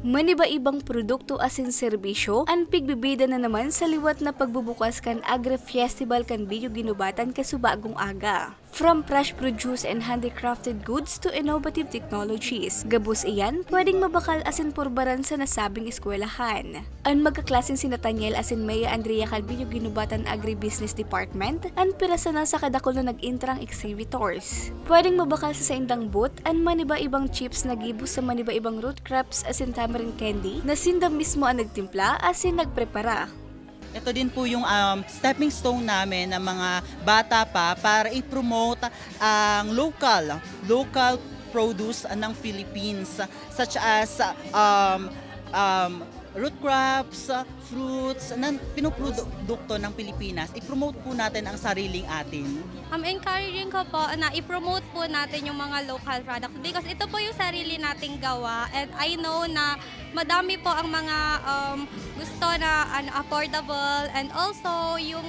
Maniba-ibang produkto asin serbisyo, ang pigbibida na naman sa liwat na pagbubukas kan Agri-Festival kan Biyo Ginubatan kasubagong aga. From fresh produce and handicrafted goods to innovative technologies, gabos iyan pwedeng mabakal asin purbaran sa nasabing eskwelahan. Ang magkaklaseng sina Taniel asin Maya Andrea Calvillo Ginubatan Agribusiness Department, ang pirasa na sa kadakol na nag-intrang exhibitors. Pwedeng mabakal sa saindang booth ang maniba-ibang chips na gibos sa maniba-ibang root crops asin tamarind candy na sinda mismo ang nagtimpla asin nagprepara. Ito din po yung um, stepping stone namin ng mga bata pa para i-promote ang local, local produce ng Philippines such as um, um, root crops, fruits na pinuprodukto ng Pilipinas. I-promote po natin ang sariling atin. I'm encouraging ko po na i-promote po natin yung mga local products because ito po yung sarili nating gawa and I know na madami po ang mga um, gusto na ano, affordable and also yung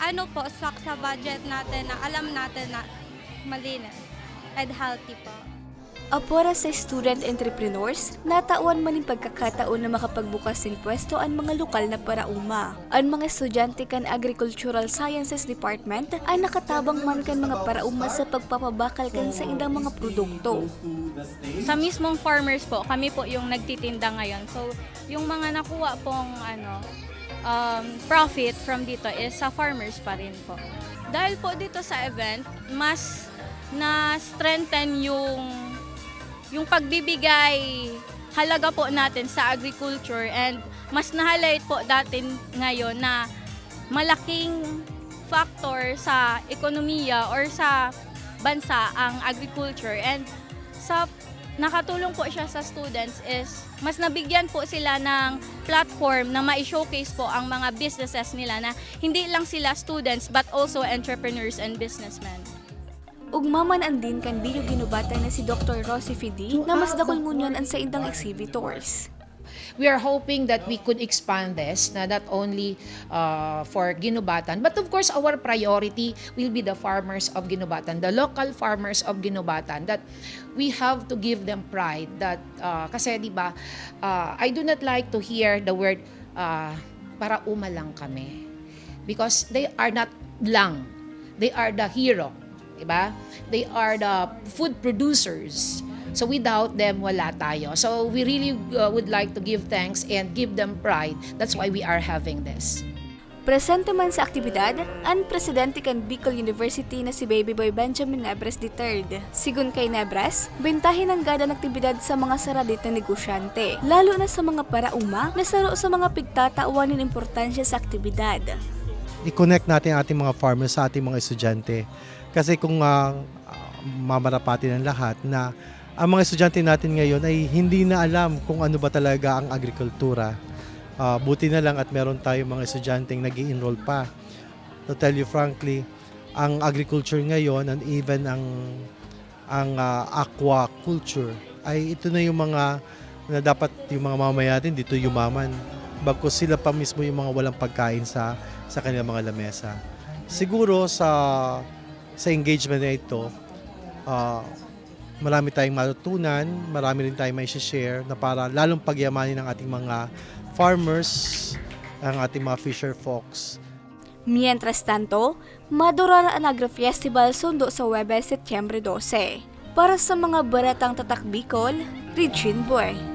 ano po, swak sa budget natin na alam natin na malinis and healthy po. Apora sa student entrepreneurs, natawan man yung pagkakataon na makapagbukas ng pwesto ang mga lokal na parauma. Ang mga estudyante kan Agricultural Sciences Department ay nakatabang man kan mga parauma sa pagpapabakal kan sa indang mga produkto. sa mismong farmers po, kami po yung nagtitinda ngayon. So, yung mga nakuha pong ano, um, profit from dito is sa farmers pa rin po. Dahil po dito sa event, mas na-strengthen yung yung pagbibigay halaga po natin sa agriculture and mas na-highlight po datin ngayon na malaking factor sa ekonomiya or sa bansa ang agriculture and sa nakatulong po siya sa students is mas nabigyan po sila ng platform na ma-showcase po ang mga businesses nila na hindi lang sila students but also entrepreneurs and businessmen. Ugmaman ang din kan biyo ginubatan na si Dr. Rosie Fidi na mas dakol ngunyan ang sa indang exhibitors. we are hoping that we could expand this na not only uh, for Ginubatan but of course our priority will be the farmers of Ginubatan the local farmers of Ginubatan that we have to give them pride that uh, kasi di ba uh, I do not like to hear the word uh, para umalang kami because they are not lang they are the hero di ba they are the food producers So without them, wala tayo. So we really uh, would like to give thanks and give them pride. That's why we are having this. Presente man sa aktibidad, ang presidente kan Bicol University na si Baby Boy Benjamin Nebres III. Sigun kay Nebres, bentahin ang gada ng aktibidad sa mga saradit na negosyante, lalo na sa mga parauma na saro sa mga pigtatauan ng importansya sa aktibidad. I-connect natin ating mga farmers sa ating mga estudyante. Kasi kung uh, mamarapati ng lahat na ang mga estudyante natin ngayon ay hindi na alam kung ano ba talaga ang agrikultura. Ah, buti na lang at meron tayong mga estudyanteng nag enroll pa. To tell you frankly, ang agriculture ngayon and even ang ang ah, aquaculture ay ito na yung mga na dapat yung mga mamayatin dito yumaman bagkus sila pa mismo yung mga walang pagkain sa sa kanilang mga lamesa. Siguro sa sa engagement na ito, ah, marami tayong matutunan, marami rin tayong may share na para lalong pagyamanin ng ating mga farmers, ang ating mga fisher folks. Mientras tanto, madurar ang Agri-Festival sundo sa Webes, Setyembre 12. Para sa mga baratang tatak Bicol, Regine Boy.